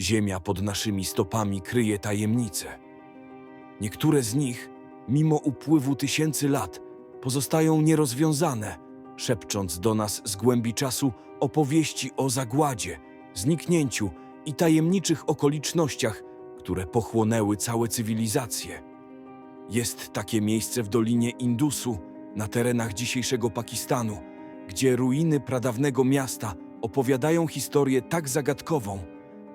Ziemia pod naszymi stopami kryje tajemnice. Niektóre z nich, mimo upływu tysięcy lat, pozostają nierozwiązane, szepcząc do nas z głębi czasu opowieści o zagładzie, zniknięciu i tajemniczych okolicznościach, które pochłonęły całe cywilizacje. Jest takie miejsce w Dolinie Indusu, na terenach dzisiejszego Pakistanu, gdzie ruiny pradawnego miasta opowiadają historię tak zagadkową,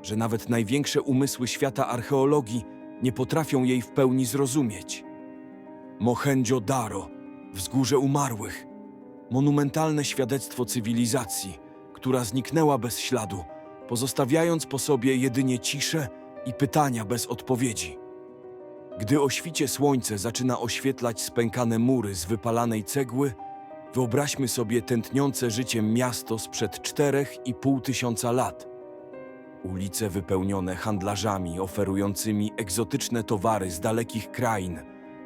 że nawet największe umysły świata archeologii nie potrafią jej w pełni zrozumieć. Mohenjo-Daro, wzgórze umarłych, monumentalne świadectwo cywilizacji, która zniknęła bez śladu, pozostawiając po sobie jedynie ciszę i pytania bez odpowiedzi. Gdy o świcie słońce zaczyna oświetlać spękane mury z wypalanej cegły, wyobraźmy sobie tętniące życiem miasto sprzed czterech i pół tysiąca lat. Ulice wypełnione handlarzami oferującymi egzotyczne towary z dalekich krain,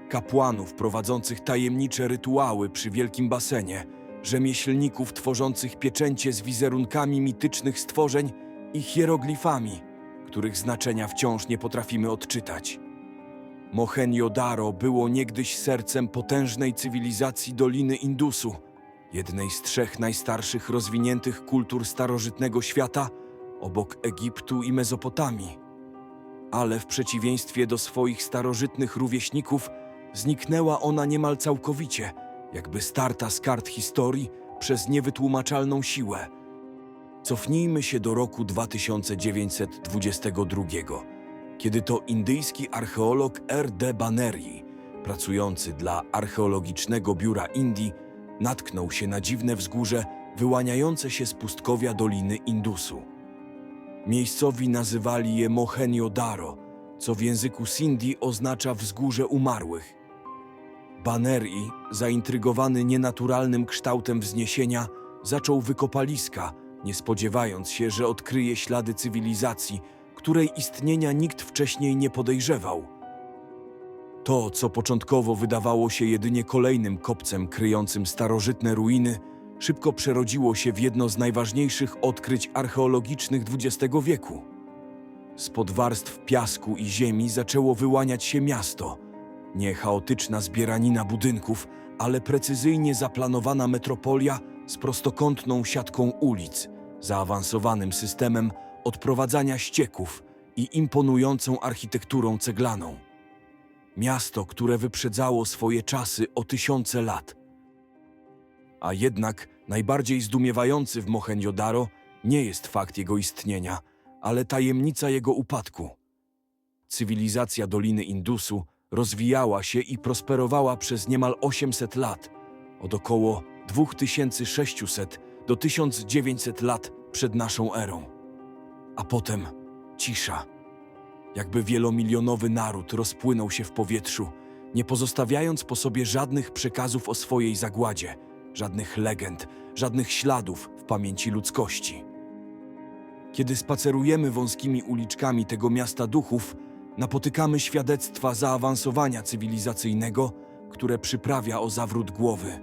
kapłanów prowadzących tajemnicze rytuały przy wielkim basenie, rzemieślników tworzących pieczęcie z wizerunkami mitycznych stworzeń i hieroglifami, których znaczenia wciąż nie potrafimy odczytać. Mohenjo-Daro było niegdyś sercem potężnej cywilizacji Doliny Indusu, jednej z trzech najstarszych rozwiniętych kultur starożytnego świata, obok Egiptu i Mezopotamii. Ale w przeciwieństwie do swoich starożytnych rówieśników, zniknęła ona niemal całkowicie, jakby starta z kart historii przez niewytłumaczalną siłę. Cofnijmy się do roku 2922 kiedy to indyjski archeolog R.D. Banerjee, pracujący dla Archeologicznego Biura Indii, natknął się na dziwne wzgórze wyłaniające się z pustkowia Doliny Indusu. Miejscowi nazywali je Mohenjo-Daro, co w języku Sindhi oznacza wzgórze umarłych. Banerjee, zaintrygowany nienaturalnym kształtem wzniesienia, zaczął wykopaliska, nie spodziewając się, że odkryje ślady cywilizacji, której istnienia nikt wcześniej nie podejrzewał. To, co początkowo wydawało się jedynie kolejnym kopcem kryjącym starożytne ruiny, szybko przerodziło się w jedno z najważniejszych odkryć archeologicznych XX wieku. Spod warstw piasku i ziemi zaczęło wyłaniać się miasto. Nie chaotyczna zbieranina budynków, ale precyzyjnie zaplanowana metropolia z prostokątną siatką ulic, zaawansowanym systemem odprowadzania ścieków i imponującą architekturą ceglaną. Miasto, które wyprzedzało swoje czasy o tysiące lat. A jednak najbardziej zdumiewający w Mohenjo-Daro nie jest fakt jego istnienia, ale tajemnica jego upadku. Cywilizacja Doliny Indusu rozwijała się i prosperowała przez niemal 800 lat, od około 2600 do 1900 lat przed naszą erą. A potem cisza. Jakby wielomilionowy naród rozpłynął się w powietrzu, nie pozostawiając po sobie żadnych przekazów o swojej zagładzie, żadnych legend, żadnych śladów w pamięci ludzkości. Kiedy spacerujemy wąskimi uliczkami tego miasta duchów, napotykamy świadectwa zaawansowania cywilizacyjnego, które przyprawia o zawrót głowy.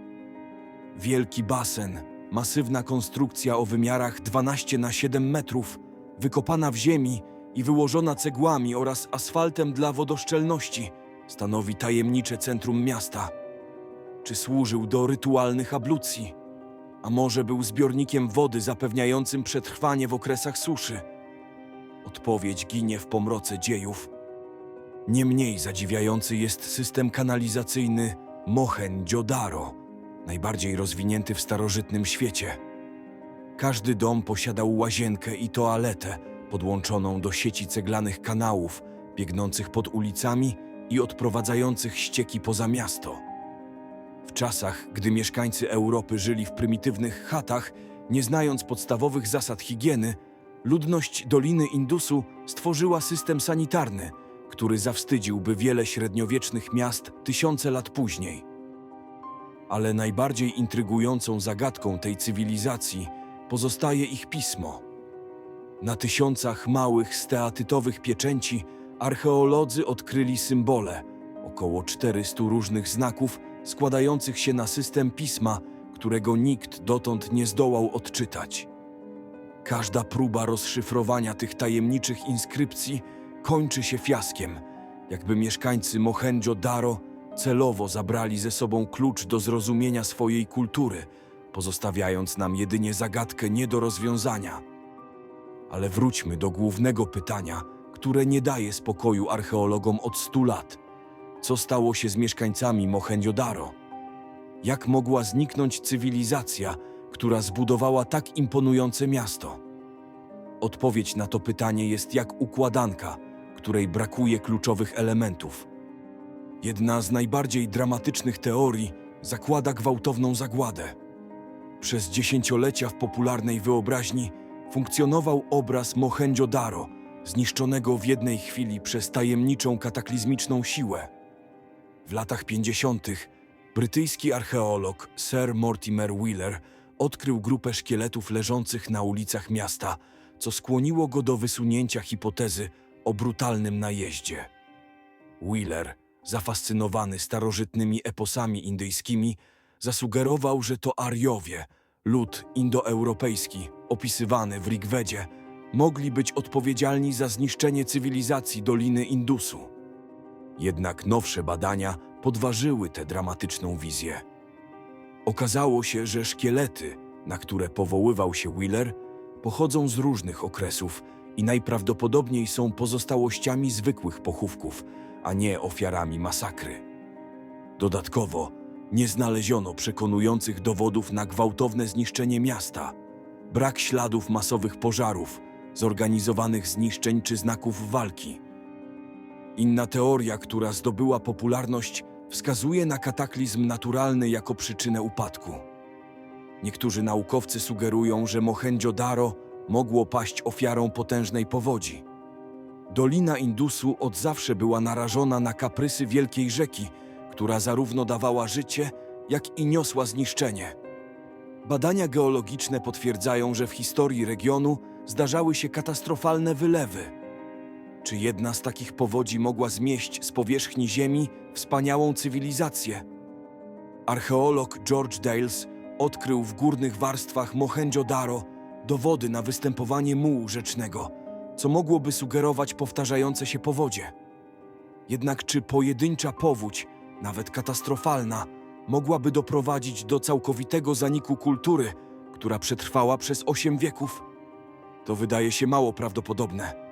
Wielki basen, masywna konstrukcja o wymiarach 12 na 7 metrów, wykopana w ziemi i wyłożona cegłami oraz asfaltem dla wodoszczelności, stanowi tajemnicze centrum miasta. Czy służył do rytualnych ablucji? A może był zbiornikiem wody zapewniającym przetrwanie w okresach suszy? Odpowiedź ginie w pomroce dziejów. Nie mniej zadziwiający jest system kanalizacyjny Mohenjo-Daro, najbardziej rozwinięty w starożytnym świecie. Każdy dom posiadał łazienkę i toaletę podłączoną do sieci ceglanych kanałów biegnących pod ulicami i odprowadzających ścieki poza miasto. Czasach, gdy mieszkańcy Europy żyli w prymitywnych chatach, nie znając podstawowych zasad higieny, ludność Doliny Indusu stworzyła system sanitarny, który zawstydziłby wiele średniowiecznych miast tysiące lat później. Ale najbardziej intrygującą zagadką tej cywilizacji pozostaje ich pismo. Na tysiącach małych steatytowych pieczęci archeolodzy odkryli symbole, około 400 różnych znaków składających się na system pisma, którego nikt dotąd nie zdołał odczytać. Każda próba rozszyfrowania tych tajemniczych inskrypcji kończy się fiaskiem, jakby mieszkańcy Mohenjo-Daro celowo zabrali ze sobą klucz do zrozumienia swojej kultury, pozostawiając nam jedynie zagadkę nie do rozwiązania. Ale wróćmy do głównego pytania, które nie daje spokoju archeologom od stu lat. Co stało się z mieszkańcami Mohenjo-Daro? Jak mogła zniknąć cywilizacja, która zbudowała tak imponujące miasto? Odpowiedź na to pytanie jest jak układanka, której brakuje kluczowych elementów. Jedna z najbardziej dramatycznych teorii zakłada gwałtowną zagładę. Przez dziesięciolecia w popularnej wyobraźni funkcjonował obraz Mohenjo-Daro, zniszczonego w jednej chwili przez tajemniczą kataklizmiczną siłę. W latach 50. brytyjski archeolog Sir Mortimer Wheeler odkrył grupę szkieletów leżących na ulicach miasta, co skłoniło go do wysunięcia hipotezy o brutalnym najeździe. Wheeler, zafascynowany starożytnymi eposami indyjskimi, zasugerował, że to Ariowie, lud indoeuropejski, opisywany w Rigwedzie, mogli być odpowiedzialni za zniszczenie cywilizacji Doliny Indusu. Jednak nowsze badania podważyły tę dramatyczną wizję. Okazało się, że szkielety, na które powoływał się Wheeler, pochodzą z różnych okresów i najprawdopodobniej są pozostałościami zwykłych pochówków, a nie ofiarami masakry. Dodatkowo nie znaleziono przekonujących dowodów na gwałtowne zniszczenie miasta, brak śladów masowych pożarów, zorganizowanych zniszczeń czy znaków walki. Inna teoria, która zdobyła popularność, wskazuje na kataklizm naturalny jako przyczynę upadku. Niektórzy naukowcy sugerują, że Mohenjo-Daro mogło paść ofiarą potężnej powodzi. Dolina Indusu od zawsze była narażona na kaprysy wielkiej rzeki, która zarówno dawała życie, jak i niosła zniszczenie. Badania geologiczne potwierdzają, że w historii regionu zdarzały się katastrofalne wylewy. Czy jedna z takich powodzi mogła zmieść z powierzchni Ziemi wspaniałą cywilizację? Archeolog George Dales odkrył w górnych warstwach Mohenjo-Daro dowody na występowanie mułu rzecznego, co mogłoby sugerować powtarzające się powodzie. Jednak czy pojedyncza powódź, nawet katastrofalna, mogłaby doprowadzić do całkowitego zaniku kultury, która przetrwała przez osiem wieków? To wydaje się mało prawdopodobne.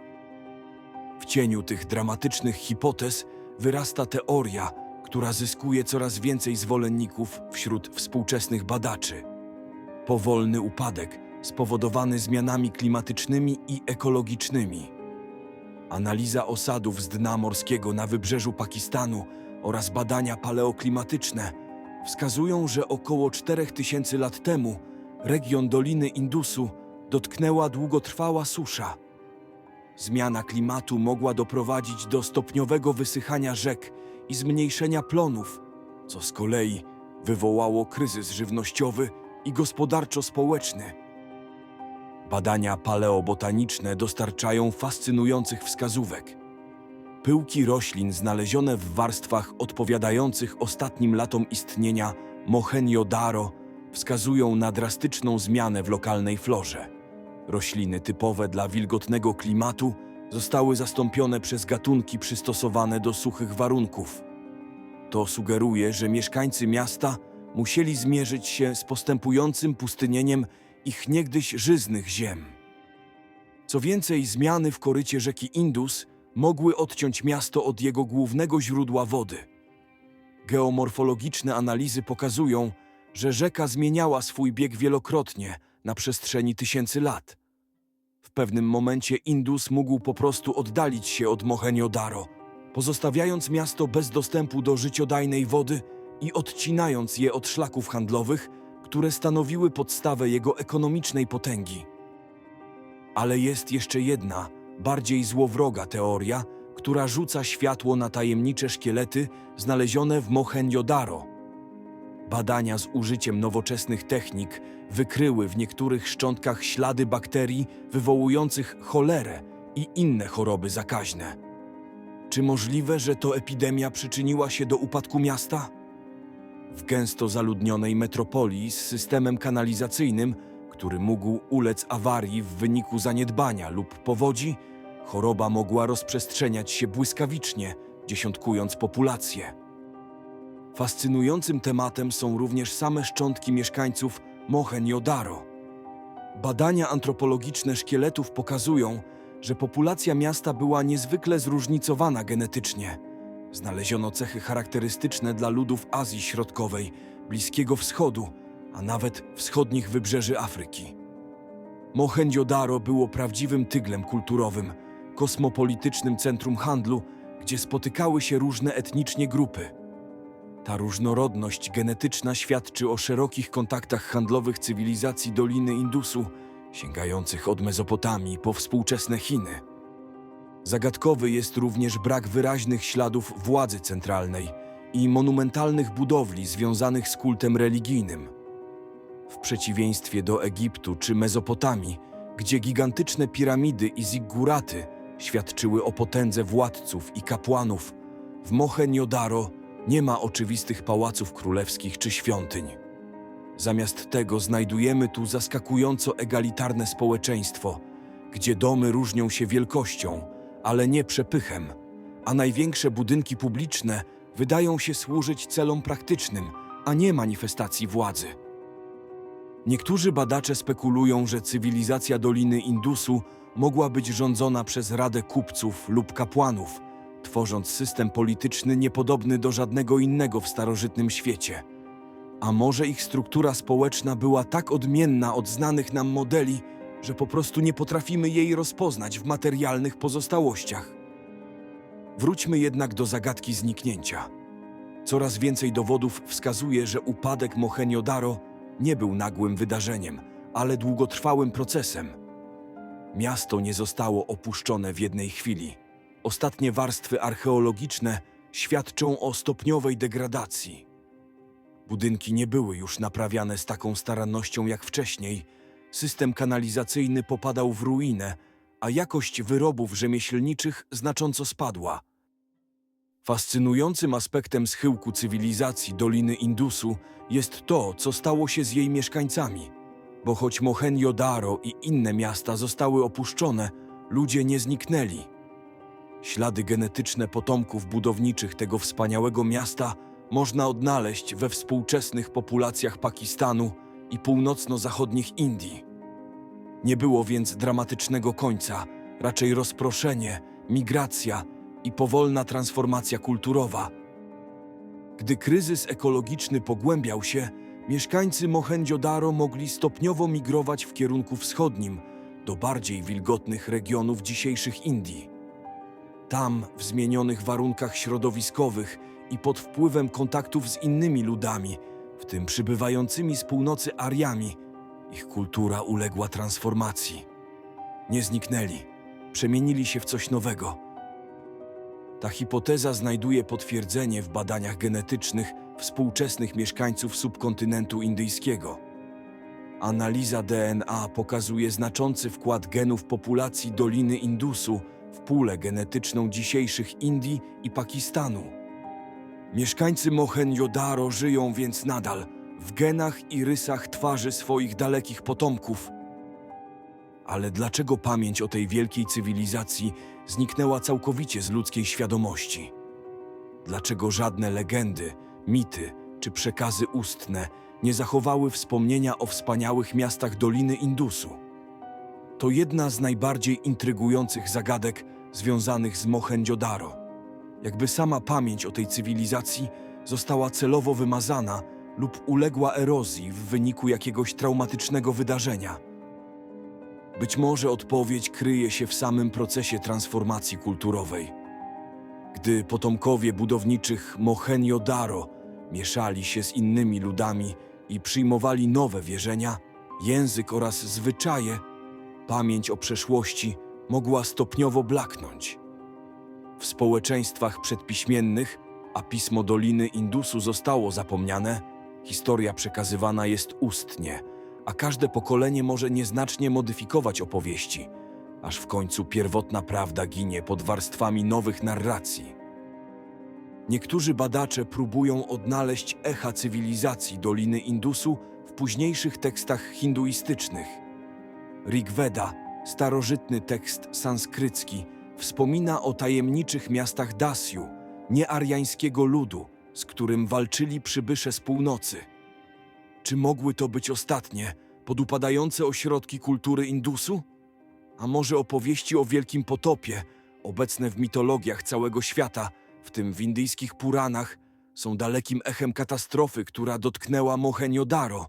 W cieniu tych dramatycznych hipotez wyrasta teoria, która zyskuje coraz więcej zwolenników wśród współczesnych badaczy. Powolny upadek spowodowany zmianami klimatycznymi i ekologicznymi. Analiza osadów z dna morskiego na wybrzeżu Pakistanu oraz badania paleoklimatyczne wskazują, że około 4000 lat temu region Doliny Indusu dotknęła długotrwała susza. Zmiana klimatu mogła doprowadzić do stopniowego wysychania rzek i zmniejszenia plonów, co z kolei wywołało kryzys żywnościowy i gospodarczo-społeczny. Badania paleobotaniczne dostarczają fascynujących wskazówek. Pyłki roślin znalezione w warstwach odpowiadających ostatnim latom istnienia Mohenjo-Daro wskazują na drastyczną zmianę w lokalnej florze. Rośliny typowe dla wilgotnego klimatu zostały zastąpione przez gatunki przystosowane do suchych warunków. To sugeruje, że mieszkańcy miasta musieli zmierzyć się z postępującym pustynieniem ich niegdyś żyznych ziem. Co więcej, zmiany w korycie rzeki Indus mogły odciąć miasto od jego głównego źródła wody. Geomorfologiczne analizy pokazują, że rzeka zmieniała swój bieg wielokrotnie na przestrzeni tysięcy lat. W pewnym momencie Indus mógł po prostu oddalić się od Mohenjo-Daro, pozostawiając miasto bez dostępu do życiodajnej wody i odcinając je od szlaków handlowych, które stanowiły podstawę jego ekonomicznej potęgi. Ale jest jeszcze jedna, bardziej złowroga teoria, która rzuca światło na tajemnicze szkielety znalezione w Mohenjo-Daro. Badania z użyciem nowoczesnych technik wykryły w niektórych szczątkach ślady bakterii wywołujących cholerę i inne choroby zakaźne. Czy możliwe, że to epidemia przyczyniła się do upadku miasta? W gęsto zaludnionej metropolii z systemem kanalizacyjnym, który mógł ulec awarii w wyniku zaniedbania lub powodzi, choroba mogła rozprzestrzeniać się błyskawicznie, dziesiątkując populację. Fascynującym tematem są również same szczątki mieszkańców Mohenjo-Daro. Badania antropologiczne szkieletów pokazują, że populacja miasta była niezwykle zróżnicowana genetycznie. Znaleziono cechy charakterystyczne dla ludów Azji Środkowej, Bliskiego Wschodu, a nawet wschodnich wybrzeży Afryki. Mohenjo-Daro było prawdziwym tyglem kulturowym, kosmopolitycznym centrum handlu, gdzie spotykały się różne etnicznie grupy. Ta różnorodność genetyczna świadczy o szerokich kontaktach handlowych cywilizacji Doliny Indusu, sięgających od Mezopotamii po współczesne Chiny. Zagadkowy jest również brak wyraźnych śladów władzy centralnej i monumentalnych budowli związanych z kultem religijnym. W przeciwieństwie do Egiptu czy Mezopotamii, gdzie gigantyczne piramidy i zigguraty świadczyły o potędze władców i kapłanów, w Mohenjo-Daro nie ma oczywistych pałaców królewskich czy świątyń. Zamiast tego znajdujemy tu zaskakująco egalitarne społeczeństwo, gdzie domy różnią się wielkością, ale nie przepychem, a największe budynki publiczne wydają się służyć celom praktycznym, a nie manifestacji władzy. Niektórzy badacze spekulują, że cywilizacja Doliny Indusu mogła być rządzona przez Radę Kupców lub Kapłanów, tworząc system polityczny niepodobny do żadnego innego w starożytnym świecie. A może ich struktura społeczna była tak odmienna od znanych nam modeli, że po prostu nie potrafimy jej rozpoznać w materialnych pozostałościach. Wróćmy jednak do zagadki zniknięcia. Coraz więcej dowodów wskazuje, że upadek Mohenjo-Daro nie był nagłym wydarzeniem, ale długotrwałym procesem. Miasto nie zostało opuszczone w jednej chwili. Ostatnie warstwy archeologiczne świadczą o stopniowej degradacji. Budynki nie były już naprawiane z taką starannością jak wcześniej. System kanalizacyjny popadał w ruinę, a jakość wyrobów rzemieślniczych znacząco spadła. Fascynującym aspektem schyłku cywilizacji Doliny Indusu jest to, co stało się z jej mieszkańcami. Bo choć Mohenjo-Daro i inne miasta zostały opuszczone, ludzie nie zniknęli. Ślady genetyczne potomków budowniczych tego wspaniałego miasta można odnaleźć we współczesnych populacjach Pakistanu i północno-zachodnich Indii. Nie było więc dramatycznego końca, raczej rozproszenie, migracja i powolna transformacja kulturowa. Gdy kryzys ekologiczny pogłębiał się, mieszkańcy Mohenjo-Daro mogli stopniowo migrować w kierunku wschodnim, do bardziej wilgotnych regionów dzisiejszych Indii. Tam, w zmienionych warunkach środowiskowych i pod wpływem kontaktów z innymi ludami, w tym przybywającymi z północy Ariami, ich kultura uległa transformacji. Nie zniknęli, przemienili się w coś nowego. Ta hipoteza znajduje potwierdzenie w badaniach genetycznych współczesnych mieszkańców subkontynentu indyjskiego. Analiza DNA pokazuje znaczący wkład genów populacji Doliny Indusu w pulę genetyczną dzisiejszych Indii i Pakistanu. Mieszkańcy Mohenjo-Daro żyją więc nadal w genach i rysach twarzy swoich dalekich potomków. Ale dlaczego pamięć o tej wielkiej cywilizacji zniknęła całkowicie z ludzkiej świadomości? Dlaczego żadne legendy, mity czy przekazy ustne nie zachowały wspomnienia o wspaniałych miastach Doliny Indusu? To jedna z najbardziej intrygujących zagadek związanych z Mohenjo-Daro. Jakby sama pamięć o tej cywilizacji została celowo wymazana lub uległa erozji w wyniku jakiegoś traumatycznego wydarzenia. Być może odpowiedź kryje się w samym procesie transformacji kulturowej. Gdy potomkowie budowniczych Mohenjo-Daro mieszali się z innymi ludami i przyjmowali nowe wierzenia, język oraz zwyczaje, pamięć o przeszłości mogła stopniowo blaknąć. W społeczeństwach przedpiśmiennych, a pismo Doliny Indusu zostało zapomniane, historia przekazywana jest ustnie, a każde pokolenie może nieznacznie modyfikować opowieści, aż w końcu pierwotna prawda ginie pod warstwami nowych narracji. Niektórzy badacze próbują odnaleźć echa cywilizacji Doliny Indusu w późniejszych tekstach hinduistycznych. Rigveda, starożytny tekst sanskrycki, wspomina o tajemniczych miastach Dasju, nieariańskiego ludu, z którym walczyli przybysze z północy. Czy mogły to być ostatnie, podupadające ośrodki kultury Indusu? A może opowieści o Wielkim Potopie, obecne w mitologiach całego świata, w tym w indyjskich Puranach, są dalekim echem katastrofy, która dotknęła Mohenjo-Daro?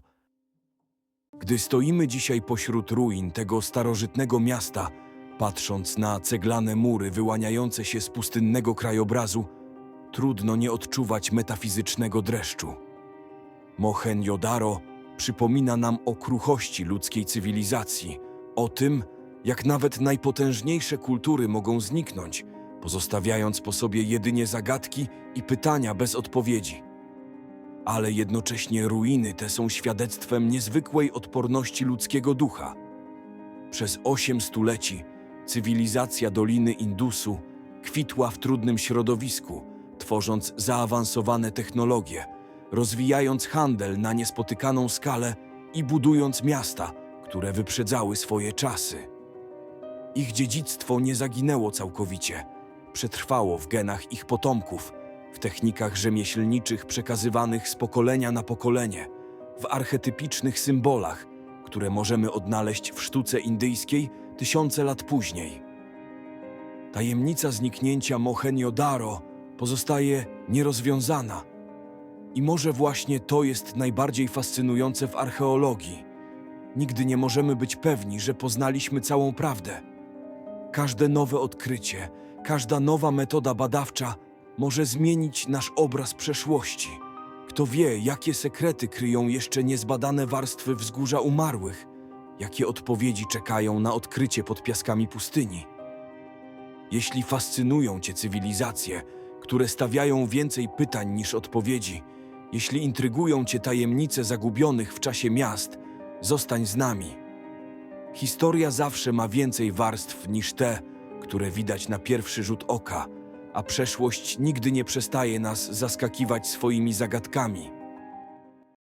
Gdy stoimy dzisiaj pośród ruin tego starożytnego miasta, patrząc na ceglane mury wyłaniające się z pustynnego krajobrazu, trudno nie odczuwać metafizycznego dreszczu. Mohenjo-Daro przypomina nam o kruchości ludzkiej cywilizacji, o tym, jak nawet najpotężniejsze kultury mogą zniknąć, pozostawiając po sobie jedynie zagadki i pytania bez odpowiedzi. Ale jednocześnie ruiny te są świadectwem niezwykłej odporności ludzkiego ducha. Przez osiem stuleci cywilizacja Doliny Indusu kwitła w trudnym środowisku, tworząc zaawansowane technologie, rozwijając handel na niespotykaną skalę i budując miasta, które wyprzedzały swoje czasy. Ich dziedzictwo nie zaginęło całkowicie, przetrwało w genach ich potomków, w technikach rzemieślniczych przekazywanych z pokolenia na pokolenie, w archetypicznych symbolach, które możemy odnaleźć w sztuce indyjskiej tysiące lat później. Tajemnica zniknięcia Mohenjo-Daro pozostaje nierozwiązana. I może właśnie to jest najbardziej fascynujące w archeologii. Nigdy nie możemy być pewni, że poznaliśmy całą prawdę. Każde nowe odkrycie, każda nowa metoda badawcza może zmienić nasz obraz przeszłości. Kto wie, jakie sekrety kryją jeszcze niezbadane warstwy wzgórza umarłych, jakie odpowiedzi czekają na odkrycie pod piaskami pustyni. Jeśli fascynują Cię cywilizacje, które stawiają więcej pytań niż odpowiedzi, jeśli intrygują Cię tajemnice zagubionych w czasie miast, zostań z nami. Historia zawsze ma więcej warstw niż te, które widać na pierwszy rzut oka, a przeszłość nigdy nie przestaje nas zaskakiwać swoimi zagadkami.